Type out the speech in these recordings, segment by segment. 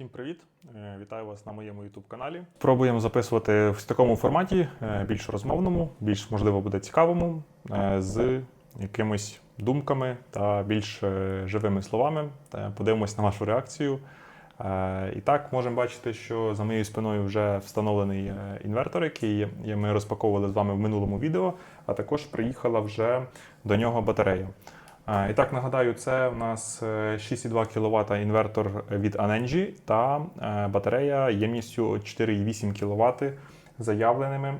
Всім привіт! Е, Вітаю вас на моєму youtube каналі. Пробуємо записувати в такому форматі, е, більш розмовному, більш можливо буде цікавому, е, з якимись думками та більш живими словами. Подивимось на вашу реакцію. І так можемо бачити, що за моєю спиною вже встановлений інвертор, який ми розпаковували з вами в минулому відео, а також приїхала вже до нього батарея. І так нагадаю, це у нас е, 6,2 кВт інвертор від Anenji та е, батарея ємністю 4,8 кВт заявленими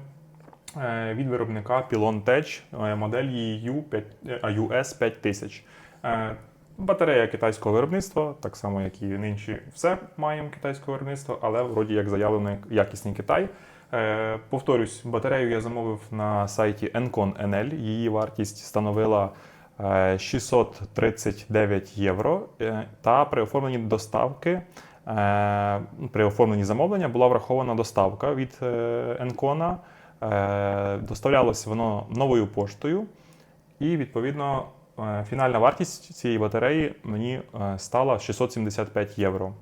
е, від виробника Pylon Tech е, моделі U5, е, US 5000. Е, Батарея китайського виробництва, так само як і нинчі все маємо китайського виробництва, але вроді як заявлено якісний Китай. Е, Повторюсь, батарею я замовив на сайті Encon NL. Її вартість становила е, 639 євро. Е, Та при оформленні доставки, е, при оформленні замовлення була врахована доставка від е, Encon. Е, Доставлялось воно новою поштою, і відповідно е, фінальна вартість цієї батареї мені е, стала 675 євро.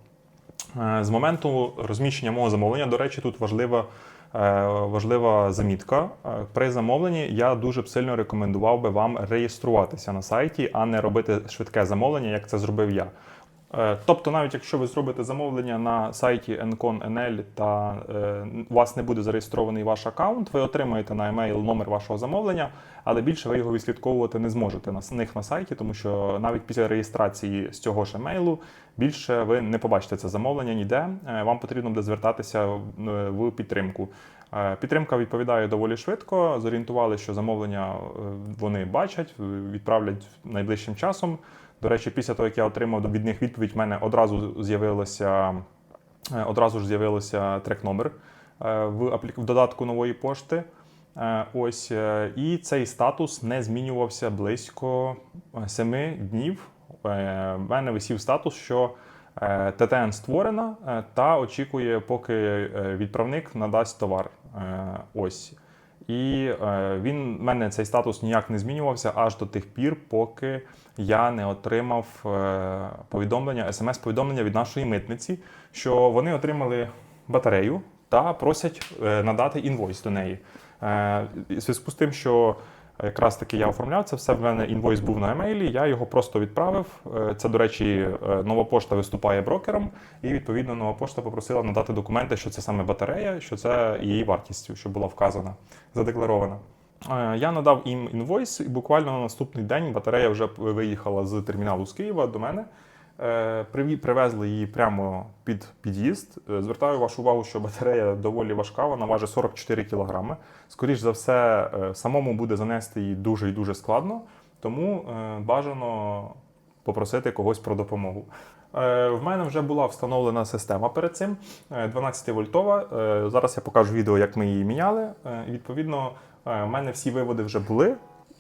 Е, З моменту розміщення мого замовлення, до речі, тут важлива, е, важлива замітка. Е, При замовленні я дуже б сильно рекомендував би вам реєструватися на сайті, а не робити швидке замовлення, як це зробив я. Е, Тобто, навіть якщо ви зробите замовлення на сайті Encon NL та е, у вас не буде зареєстрований ваш аккаунт, ви отримаєте на емейл номер вашого замовлення, але більше ви його відслідковувати не зможете на них на сайті, тому що навіть після реєстрації з цього ж емейлу більше ви не побачите це замовлення ніде. Е, Вам потрібно буде звертатися в- підтримку. Підтримка відповідає доволі швидко. Зорієнтували, що замовлення вони бачать, відправлять найближчим часом. До речі, після того, як я отримав від них відповідь, в мене одразу з'явилося е, одразу ж з'явилося трек-номер е, в, додатку нової пошти. Е, Ось і цей статус не змінювався близько 7 днів. В мене висів статус, що ТТН створена та очікує, поки відправник надасть товар. Ось. І е, він в мене цей статус ніяк не змінювався аж до тих пір, поки я не отримав е, повідомлення, смс-повідомлення від нашої митниці, що вони отримали батарею та просять е, надати інвойс до неї. Зв'язку з тим, що якраз таки я оформляв це все. В мене інвойс був на емейлі. Я його просто відправив. Е, Це, до речі, е, нова пошта виступає брокером, і відповідно нова пошта попросила надати документи, що це саме батарея, що це її вартість, що була вказана, задекларована. Е, Я надав їм інвойс, і буквально на наступний день батарея вже виїхала з терміналу з Києва до мене. Е, Привезли її прямо під під'їзд. Е, Звертаю вашу увагу, що батарея доволі важка, вона важить 44 кг. Скоріш за все, е, самому буде занести її дуже і дуже складно, тому бажано попросити когось про допомогу. В мене вже була встановлена система перед цим 12 вольтова. Е, Зараз я покажу відео, як ми її міняли. Відповідно, в мене всі виводи вже були,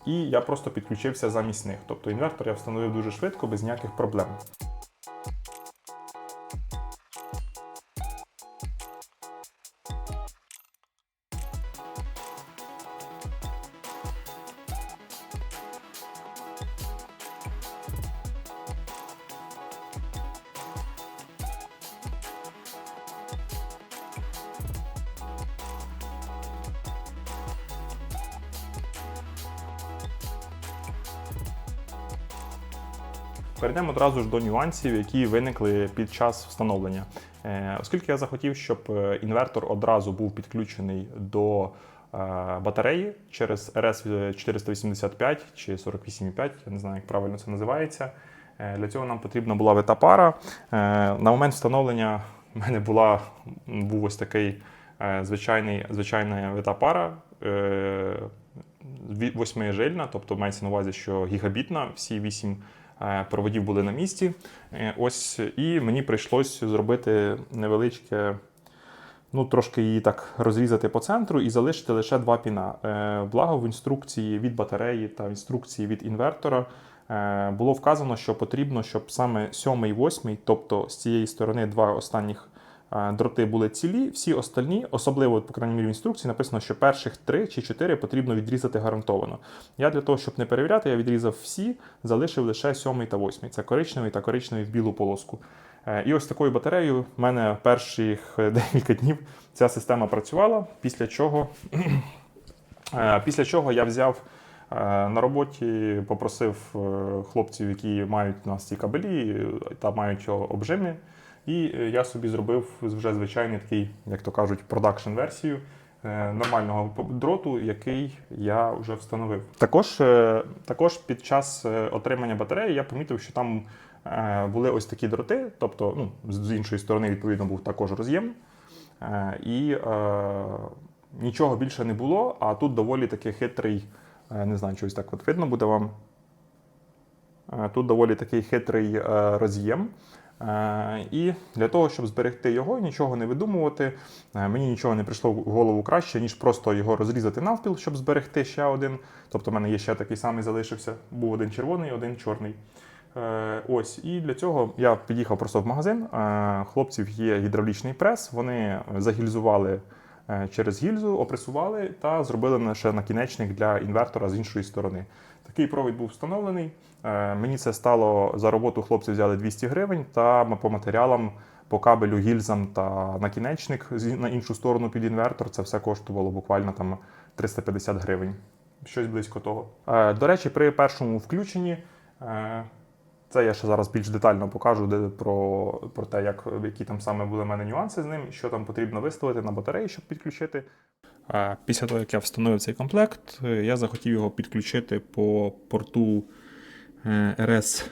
і я просто підключився замість них. Тобто інвертор я встановив дуже швидко, без ніяких проблем. Перейдемо одразу ж до нюансів, які виникли під час встановлення. Е, Оскільки я захотів, щоб е, інвертор одразу був підключений до е, батареї через RS 485 чи 48,5, я не знаю, як правильно це називається. Для цього нам потрібна була витапара. На момент встановлення в мене була, був ось такий звичайний, звичайна витапара. восьмижильна, тобто мається на увазі, що гігабітна, всі вісім проводів були на місці. Е, Ось і мені прийшлось зробити невеличке. Ну, трошки її так розрізати по центру і залишити лише два піна. Е, благо в інструкції від батареї та в інструкції від інвертора е, було вказано, що потрібно, щоб саме сьомий, восьмий, тобто з цієї сторони два останніх е, дроти були цілі, всі остальні, особливо, по крайній мірі, в інструкції написано, що перших три чи чотири потрібно відрізати гарантовано. Я для того, щоб не перевіряти, я відрізав всі, залишив лише сьомий та восьмий. Це коричневий та коричневий в білу полоску. Е, І ось такою батареєю в мене перших декілька днів ця система працювала, після чого, е, після чого я взяв е, на роботі, попросив е, хлопців, які мають у нас ці кабелі е, та мають обжими. І е, я собі зробив вже звичайний такий, як то кажуть, продакшн версію е, нормального дроту, який я вже встановив. Також, е, також під час отримання батареї я помітив, що там були ось такі дроти, тобто ну, з- іншої сторони, відповідно, був також роз'єм. І нічого більше не було, а тут доволі такий хитрий, не знаю, чогось так от видно буде вам. Тут доволі такий хитрий роз'єм. Е, І для того, щоб зберегти його і нічого не видумувати, е, мені нічого не прийшло в голову краще, ніж просто його розрізати навпіл, щоб зберегти ще один. Тобто, в мене є ще такий самий залишився. Був один червоний, один чорний. Е, Ось, і для цього я під'їхав просто в магазин. Хлопців є гідравлічний прес. Вони загільзували через гільзу, опресували та зробили ще накінечник для інвертора з іншої сторони. Такий провід був встановлений. Е, Мені це стало за роботу. Хлопці взяли 200 гривень та по матеріалам, по кабелю, гільзам та накінечник на іншу сторону під інвертор. Це все коштувало буквально там 350 гривень. Щось близько того. Е, До речі, при першому включенні. Це я ще зараз більш детально покажу де, про, про те, як, які там саме були в мене нюанси з ним, що там потрібно виставити на батареї, щоб підключити. Після того, як я встановив цей комплект, е, я захотів його підключити по порту е, RS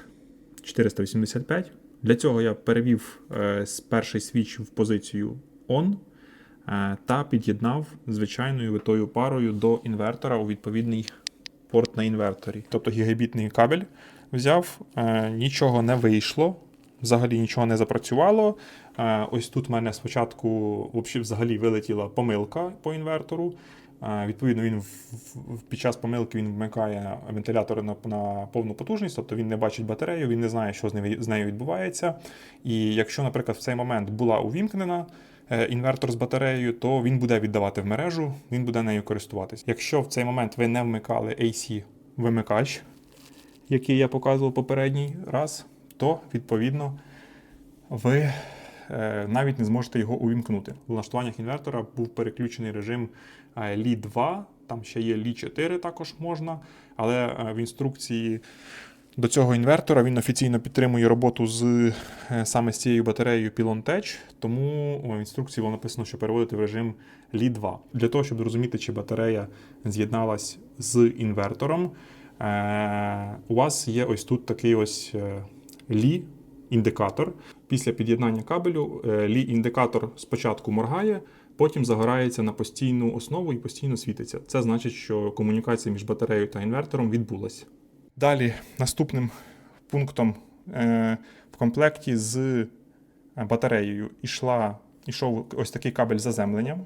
485. Для цього я перевів е, перший свіч в позицію ON та під'єднав звичайною витою парою до інвертора у відповідний порт на інверторі. Тобто гігабітний кабель взяв, е, нічого не вийшло, взагалі нічого не запрацювало. Е, Ось тут в мене спочатку взагалі, вилетіла помилка по інвертору. Е, Відповідно, він під час помилки він вмикає вентилятори на, на повну потужність, тобто він не бачить батарею, він не знає, що з нею, відбувається. І якщо, наприклад, в цей момент була увімкнена інвертор з батареєю, то він буде віддавати в мережу, він буде нею користуватись. Якщо в цей момент ви не вмикали AC вимикач, який я показував попередній раз, то відповідно ви е, навіть не зможете його увімкнути. В налаштуваннях інвертора був переключений режим е, Li 2, там ще є Li 4 також можна, але е, в інструкції до цього інвертора він офіційно підтримує роботу з саме з цією батареєю PylonTech, тому в інструкції було написано, що переводити в режим Li 2. Для того, щоб зрозуміти, чи батарея з'єдналась з інвертором, у вас є ось тут такий ось е, Li індикатор. Після під'єднання кабелю е, Li індикатор спочатку моргає, потім загорається на постійну основу і постійно світиться. Це значить, що комунікація між батареєю та інвертором відбулася. Далі наступним пунктом е, в комплекті з е, батареєю ішла, ішов ось такий кабель заземлення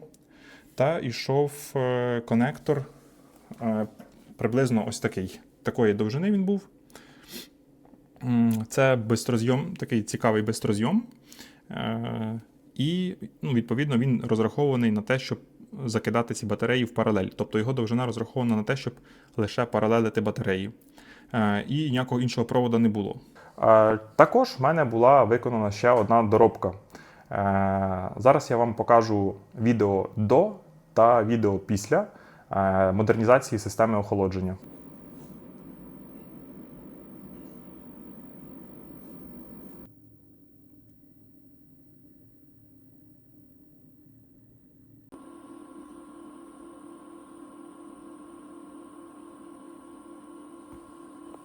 та ішов е, конектор е, приблизно ось такий. Такої довжини він був. Це бистрозйом, такий цікавий бистрозйом. Е, І, ну, відповідно, він розрахований на те, щоб закидати ці батареї в паралель. Тобто його довжина розрахована на те, щоб лише паралелити батареї. Е, І ніякого іншого проводу не було. Також в мене була виконана ще одна доробка. Е, Зараз я вам покажу відео до та відео після е, модернізації системи охолодження.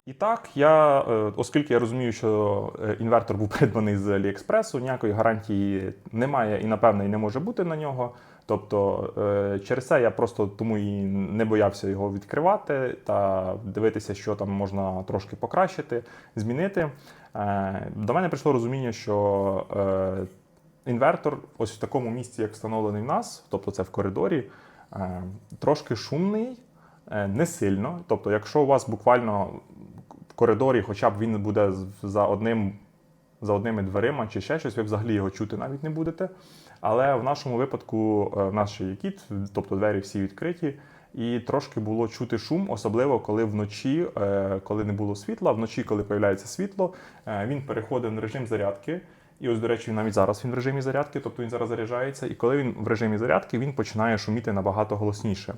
І так, я, е, оскільки я розумію, що е, інвертор був придбаний з Аліекспресу, ніякої гарантії немає і, напевне, і не може бути на нього. Тобто, е, через це я просто тому і не боявся його відкривати та дивитися, що там можна трошки покращити, змінити. Е, До мене прийшло розуміння, що е, інвертор, ось в такому місці, як встановлений в нас, тобто це в коридорі, трошки шумний, не сильно. Тобто, якщо у вас буквально в коридорі, хоча б він буде за одним. За одними дверима чи ще щось, ви взагалі його чути навіть не будете. Але в нашому випадку е, в нас кіт, тобто двері всі відкриті, і трошки було чути шум, особливо коли вночі, е, коли не було світла. Вночі, коли появляється світло, е, він переходив на режим зарядки. І ось, до речі, навіть зараз він в режимі зарядки, тобто він зараз заряджається. І коли він в режимі зарядки, він починає шуміти набагато голосніше.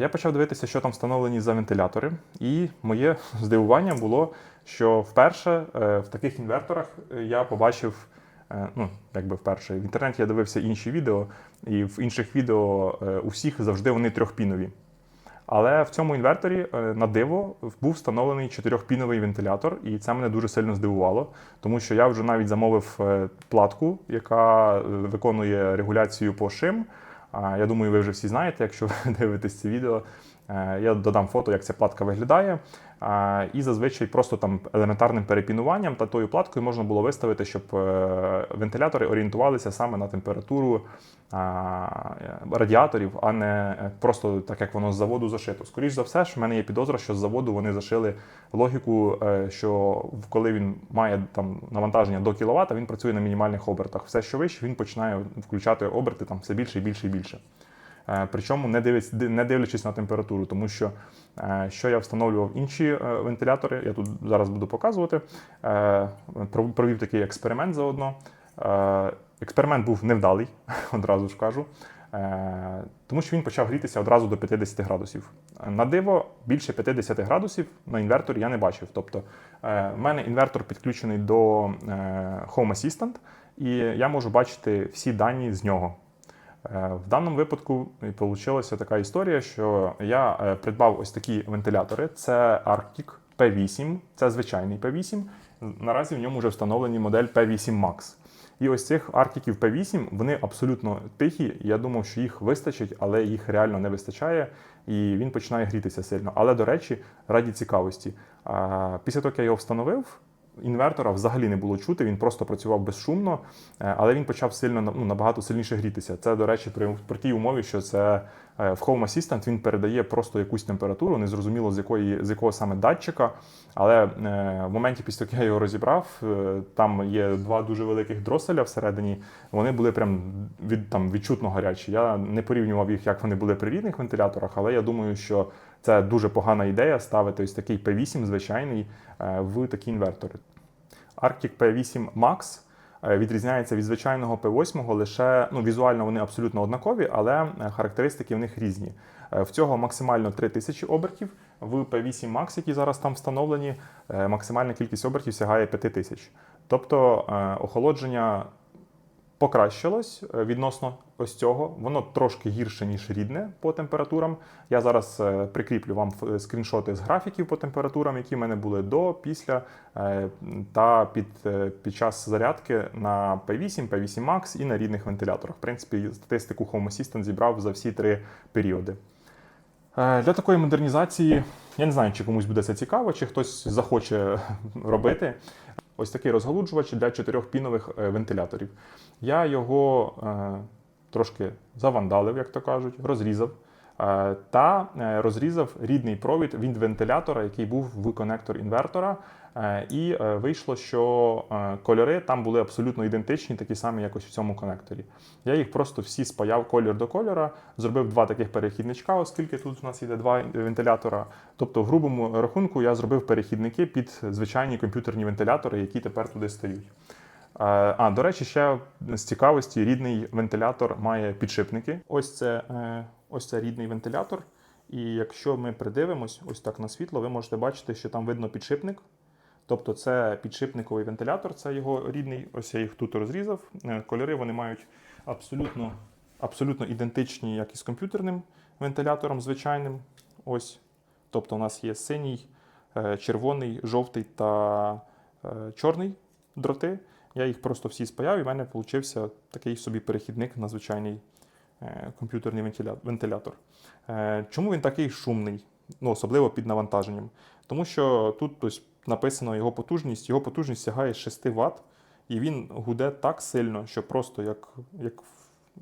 Я почав дивитися, що там встановлені за вентилятори, і моє здивування було, що вперше в таких інверторах я побачив. Е, Ну, якби вперше. В інтернеті я дивився інші відео, і в інших відео е, у всіх завжди вони трьохпінові. Але в цьому інверторі е, на диво був встановлений чотирьохпіновий вентилятор, і це мене дуже сильно здивувало, тому що я вже навіть замовив платку, яка виконує регуляцію по шим. Я думаю, ви вже всі знаєте, якщо ви дивитесь це відео. Я додам фото, як ця платка виглядає. І зазвичай просто там елементарним перепінуванням та тою платкою можна було виставити, щоб е, вентилятори орієнтувалися саме на температуру радіаторів, а не е, просто так, як воно з заводу зашито. Скоріше за все, що в мене є підозра, що з заводу вони зашили логіку, е, що коли він має там навантаження до кіловата, він працює на мінімальних обертах. Все, що вище, він починає включати оберти там все більше і більше і більше. Е, Причому не дивись, не дивлячись на температуру, тому що е, що я встановлював інші е, вентилятори, я тут зараз буду показувати. Провів такий експеримент заодно. Експеримент був невдалий, одразу ж кажу, тому що він почав грітися одразу до 50 градусів. На диво більше 50 градусів на інверторі я не бачив. Тобто в мене інвертор підключений до Home Assistant, і я можу бачити всі дані з нього. Е, В даному випадку вийшла така історія, що я е, придбав ось такі вентилятори. Це Arctic P8, це звичайний P8. Наразі в ньому вже встановлені модель P8 Max. І ось цих Arctic P8 вони абсолютно тихі. Я думав, що їх вистачить, але їх реально не вистачає, і він починає грітися сильно. Але до речі, раді цікавості. Після того, як я його встановив, інвертора взагалі не було чути, він просто працював безшумно, е, але він почав сильно ну, набагато сильніше грітися. Це, до речі, при, при тій умові, що це е, в Home Assistant він передає просто якусь температуру, незрозуміло з якої з якого саме датчика. Але е, в моменті, після як я його розібрав, там є два дуже великих дроселя всередині. Вони були прям від там відчутно гарячі. Я не порівнював їх, як вони були при рідних вентиляторах, але я думаю, що це дуже погана ідея ставити ось такий P8 звичайний в такі інвертори. Arctic P8 Max е, відрізняється від звичайного P8 лише ну, візуально вони абсолютно однакові, але е, характеристики в них різні. Е, В цього максимально 3000 обертів. В P8 Max, які зараз там встановлені, максимальна кількість обертів сягає 5000. Тобто охолодження покращилось е, відносно ось цього. Воно трошки гірше, ніж рідне по температурам. Я зараз е, прикріплю вам скріншоти з графіків по температурам, які в мене були до, після е, та під, під час зарядки на P8, P8 Max і на рідних вентиляторах. В принципі, статистику Home Assistant зібрав за всі три періоди. Для такої модернізації я не знаю, чи комусь буде це цікаво, чи хтось захоче робити. Ось такий розгалуджувач для чотирьох пінових вентиляторів. Я його е, трошки завандалив, як то кажуть, розрізав. е, Та е, розрізав рідний провід від вентилятора, який був в конектор інвертора. Е, І е, вийшло, що е, кольори там були абсолютно ідентичні, такі самі, як ось в цьому конекторі. Я їх просто всі спаяв колір до кольора, зробив два таких перехідничка, оскільки тут у нас йде два вентилятора. Тобто, в грубому рахунку, я зробив перехідники під звичайні комп'ютерні вентилятори, які тепер туди стають. А, до речі, ще з цікавості, рідний вентилятор має підшипники. Ось це, ось це рідний вентилятор. І якщо ми придивимось ось так на світло, ви можете бачити, що там видно підшипник. Тобто це підшипниковий вентилятор, це його рідний. Ось я їх тут розрізав. Е, Кольори вони мають абсолютно, абсолютно ідентичні, як і з комп'ютерним вентилятором звичайним. Ось. Тобто у нас є синій, е, червоний, жовтий та е, чорний дроти. Я їх просто всі спаяв, і в мене вийшов такий собі перехідник на звичайний комп'ютерний вентилятор. Чому він такий шумний? Ну, особливо під навантаженням. Тому що тут ось написано його потужність. Його потужність сягає 6 Вт, і він гуде так сильно, що просто як, як,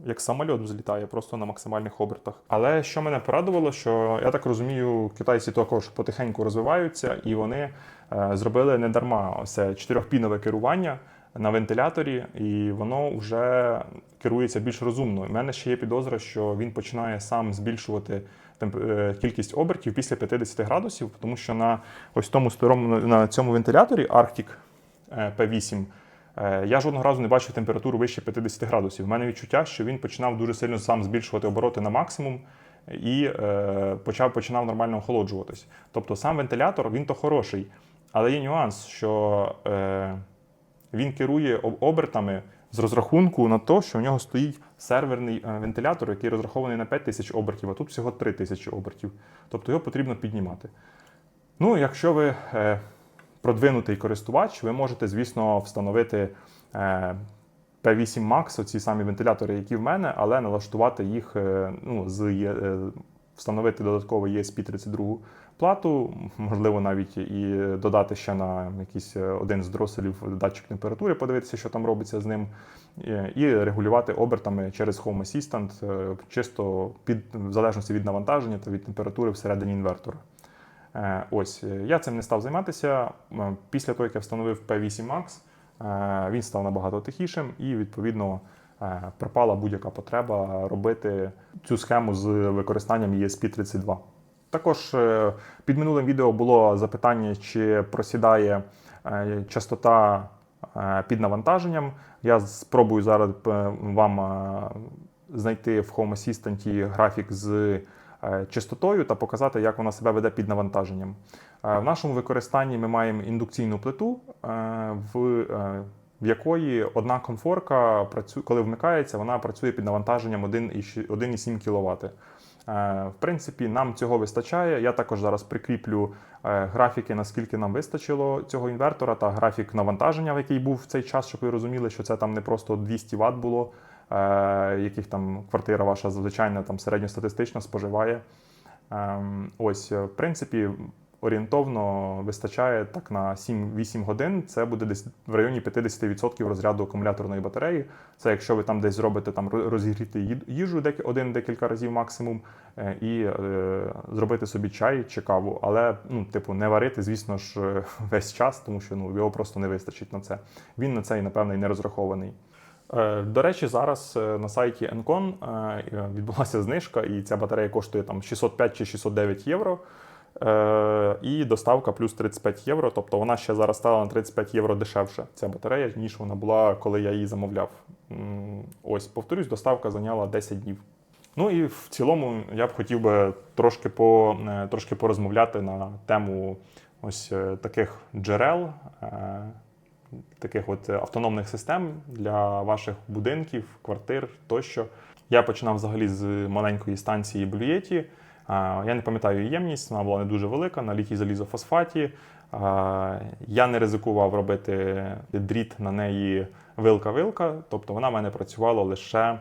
як самоліт взлітає, просто на максимальних обертах. Але що мене порадувало, що я так розумію, китайці також потихеньку розвиваються, і вони е, зробили не дарма це чотирьохпінове керування на вентиляторі, і воно вже керується більш розумно. У мене ще є підозра, що він починає сам збільшувати кількість обертів після 50 градусів, тому що на ось тому старому на цьому вентиляторі Arctic е, P8 Е, Я жодного разу не бачив температуру вище 50 градусів. У мене відчуття, що він починав дуже сильно сам збільшувати обороти на максимум і е, почав починав нормально охолоджуватись. Тобто сам вентилятор він то хороший, але є нюанс, що е, він керує обертами з розрахунку на те, що у нього стоїть серверний е, вентилятор, який розрахований на 5000 обертів, а тут всього 3000 обертів. Тобто його потрібно піднімати. Ну, якщо ви е, продвинутий користувач, ви можете, звісно, встановити е, P8 Max, оці самі вентилятори, які в мене, але налаштувати їх, е, ну, з, е, встановити додатково ESP32 плату, можливо, навіть і додати ще на якийсь е, один з дроселів датчик температури, подивитися, що там робиться з ним, і регулювати обертами через Home Assistant, е, чисто під, в залежності від навантаження та від температури всередині інвертора. Е, Ось я цим не став займатися. Після того, як я встановив P8 Max, він став набагато тихішим і, відповідно, пропала будь-яка потреба робити цю схему з використанням ESP32. Також е, під минулим відео було запитання, чи просідає е, частота е, під навантаженням. Я спробую зараз е, вам е, знайти в Home Assistant графік з е, частотою та показати, як вона себе веде під навантаженням. Е, В нашому використанні ми маємо індукційну плиту, е, в, е, в якої одна конфорка, працю- коли вмикається, вона працює під навантаженням 1,7 кВт. Е, В принципі, нам цього вистачає. Я також зараз прикріплю е, графіки, наскільки нам вистачило цього інвертора, та графік навантаження, який був в цей час, щоб ви розуміли, що це там не просто 200 Вт було, е, яких там квартира ваша звичайна там середньостатистично споживає. Ем, Ось, в принципі, орієнтовно вистачає так на 7-8 годин. Це буде десь в районі 50% розряду акумуляторної батареї. Це якщо ви там десь зробите там розігріти їжу один-декілька разів максимум, е, і е, зробити собі чай чи каву. Але ну, типу, не варити, звісно ж, весь час, тому що ну, його просто не вистачить на це. Він на це і напевно і не розрахований. Е, До речі, зараз е, на сайті Encon відбулася знижка, і ця батарея коштує там 605 чи 609 євро. Е, І доставка плюс 35 євро. Тобто вона ще зараз стала на 35 євро дешевше, ця батарея, ніж вона була, коли я її замовляв. Ось, повторюсь, доставка зайняла 10 днів. Ну і в цілому я б хотів би трошки, по, е, трошки порозмовляти на тему ось е, таких джерел, таких от автономних систем для ваших будинків, квартир тощо. Я починав взагалі з маленької станції Блюєті. Я не пам'ятаю її ємність, вона була не дуже велика на літій залізофосфаті. Я не ризикував робити дріт на неї вилка-вилка, тобто вона в мене працювала лише,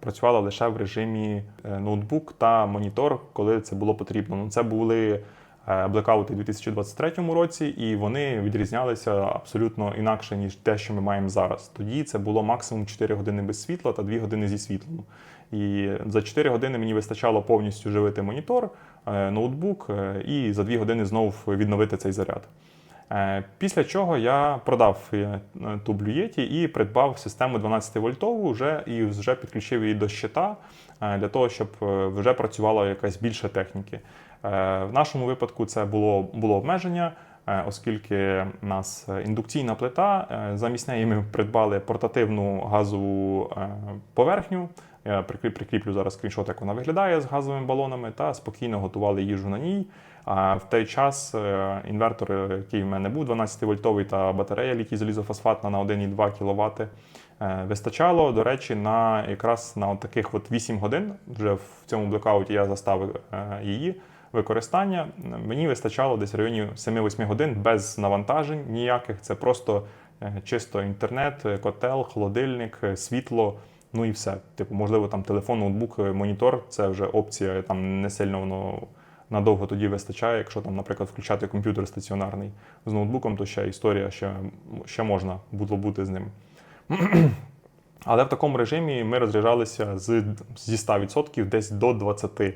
працювала лише в режимі е, ноутбук та монітор, коли це було потрібно. Ну, це були блекаути у 2023 році, і вони відрізнялися абсолютно інакше, ніж те, що ми маємо зараз. Тоді це було максимум 4 години без світла та 2 години зі світлом. І за 4 години мені вистачало повністю живити монітор, е, ноутбук е, і за 2 години знову відновити цей заряд. Е, Після чого я продав е, ту блюєті і придбав систему 12 вольтову вже і вже підключив її до щита е, для того, щоб е, вже працювала якась більше техніки. Е, В нашому випадку це було, було обмеження, е, оскільки в нас е, індукційна плита. Замість неї ми придбали портативну газову поверхню. Я прикріплю зараз скріншот, як вона виглядає з газовими балонами, та спокійно готували їжу на ній. А в той час інвертор, який в мене був, 12-вольтовий та батарея літій залізофосфатна на 1,2 кВт, вистачало, до речі, на якраз на таких от 8 годин. Вже в цьому блекауті я заставив її використання. Мені вистачало десь в районі 7-8 годин без навантажень ніяких. Це просто е, чисто інтернет, е, котел, холодильник, е, світло. Ну і все. Типу, можливо, там телефон, ноутбук, монітор це вже опція, там не сильно воно надовго тоді вистачає. Якщо там, наприклад, включати комп'ютер стаціонарний з ноутбуком, то ще історія ще, ще можна було бути з ним. Але в такому режимі ми розряджалися з, зі 100% десь до 20%.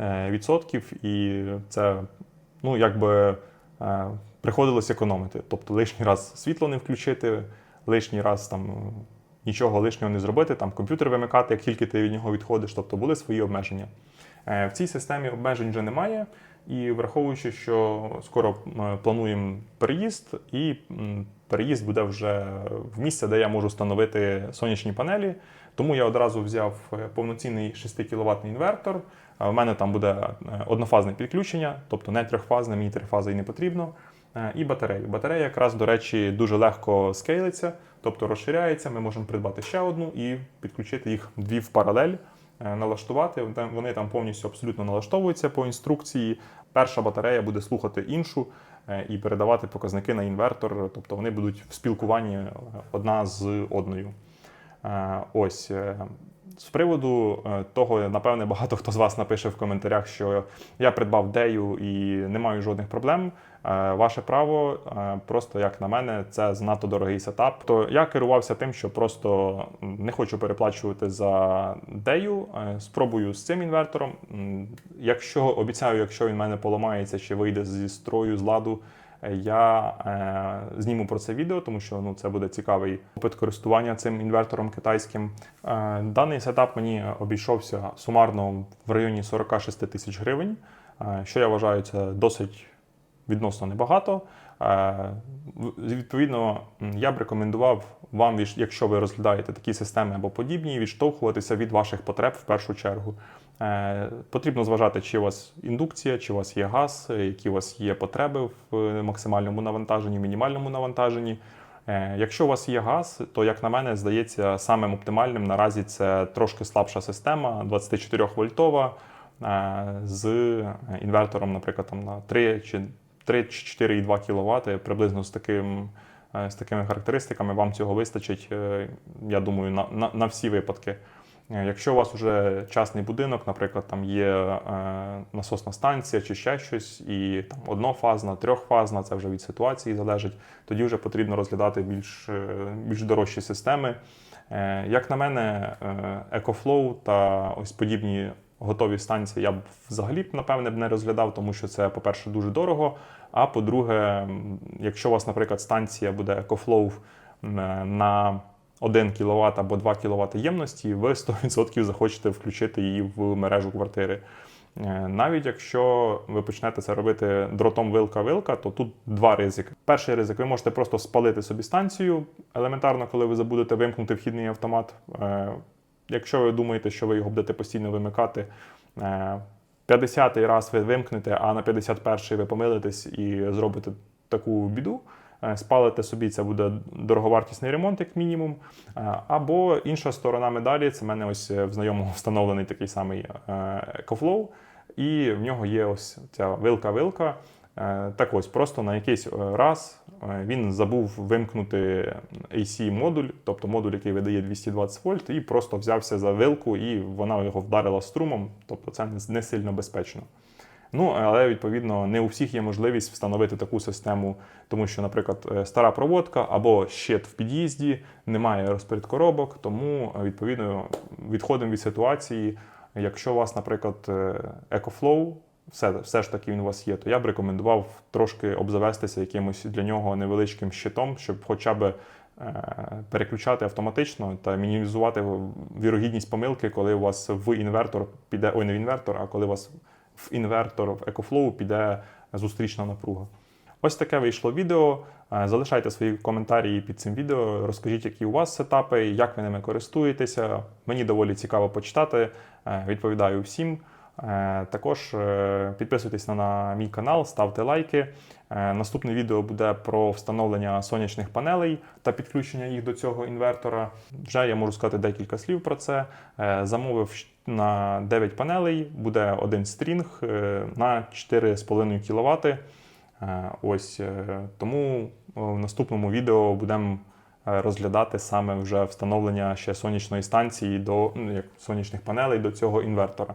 Е, відсотків, і це ну, якби е, приходилось економити. Тобто лишній раз світло не включити, лишній раз там нічого лишнього не зробити, там комп'ютер вимикати, як тільки ти від нього відходиш, тобто були свої обмеження. Е, В цій системі обмежень вже немає. І враховуючи, що скоро плануємо переїзд, і переїзд буде вже в місце, де я можу встановити сонячні панелі. Тому я одразу взяв е, повноцінний 6 кВт інвертор. У мене там буде е, однофазне підключення, тобто не трьохфазне, мені трифази і не потрібно. Е, І батарею. Батарея якраз, до речі, дуже легко скейлиться, тобто розширяється. Ми можемо придбати ще одну і підключити їх дві в паралель, е, налаштувати. Вони там повністю абсолютно налаштовуються по інструкції. Перша батарея буде слухати іншу і передавати показники на інвертор, тобто вони будуть в спілкуванні одна з одною. Ось. З приводу е, того, напевне, багато хто з вас напише в коментарях, що я придбав дею і не маю жодних проблем. Е, Ваше право, е, просто як на мене, це занадто дорогий сетап. То я керувався тим, що просто не хочу переплачувати за дею. Спробую з цим інвертором. Якщо обіцяю, якщо він в мене поламається чи вийде зі строю з ладу, я е, зніму про це відео, тому що ну це буде цікавий опит користування цим інвертором китайським. Е, Даний сетап мені обійшовся сумарно в районі 46 тисяч гривень. Е, Що я вважаю, це досить відносно небагато. Е, Відповідно, я б рекомендував вам, якщо ви розглядаєте такі системи або подібні, відштовхуватися від ваших потреб в першу чергу. Е, Потрібно зважати, чи у вас індукція, чи у вас є газ, які у вас є потреби в е, максимальному навантаженні, мінімальному навантаженні. Якщо у вас є газ, то як на мене здається самим оптимальним наразі це трошки слабша система, 24 вольтова з інвертором, наприклад, там на 3 чи 3 чи 4,2 кВт, приблизно з таким. е, З такими характеристиками вам цього вистачить, е, я думаю, на, на, на всі випадки. Е, Якщо у вас вже частний будинок, наприклад, там є насосна станція чи ще щось, і там однофазна, трьохфазна, це вже від ситуації залежить, тоді вже потрібно розглядати більш, більш дорожчі системи. Як на мене, е, EcoFlow та ось подібні готові станції я б взагалі напевне, б не розглядав, тому що це, по-перше, дуже дорого. А по-друге, якщо у вас, наприклад, станція буде EcoFlow е, на 1 кВт або 2 кВт ємності, ви 100% захочете включити її в мережу квартири. Е, Навіть якщо ви почнете це робити дротом вилка-вилка, то тут два ризики. Перший ризик, ви можете просто спалити собі станцію елементарно, коли ви забудете вимкнути вхідний автомат. Е, Якщо ви думаєте, що ви його будете постійно вимикати, е, 50-й раз ви вимкнете, а на 51-й ви помилитесь і зробите таку біду. Е, Спалите собі, це буде дороговартісний ремонт, як мінімум. Е, Або інша сторона медалі, це в мене ось в знайомого встановлений такий самий е, EcoFlow, і в нього є ось ця вилка-вилка. Е, Так ось, просто на якийсь е, раз е, він забув вимкнути AC-модуль, тобто модуль, який видає 220 вольт, і просто взявся за вилку, і вона його вдарила струмом, тобто це не- сильно безпечно. Ну, але відповідно не у всіх є можливість встановити таку систему, тому що, наприклад, стара проводка або щит в під'їзді, немає розпорядкоробок, тому відповідно відходимо від ситуації. Якщо у вас, наприклад, EcoFlow, все, все ж таки він у вас є, то я б рекомендував трошки обзавестися якимось для нього невеличким щитом, щоб хоча б е, переключати автоматично та мінімізувати вірогідність помилки, коли у вас в інвертор піде, ой, не в інвертор, а коли у вас в інвертор в EcoFlow піде зустрічна напруга. Ось таке вийшло відео. Е, Залишайте свої коментарі під цим відео. Розкажіть, які у вас сетапи, як ви ними користуєтеся. Мені доволі цікаво почитати. Е, Відповідаю всім. Е, Також е, підписуйтесь на, мій канал, ставте лайки. Е, Наступне відео буде про встановлення сонячних панелей та підключення їх до цього інвертора. Вже я можу сказати декілька слів про це. Замовив на 9 панелей, буде один стрінг на 4,5 кВт. Ось тому в наступному відео будемо розглядати саме вже встановлення ще сонячної станції до ну, як сонячних панелей до цього інвертора.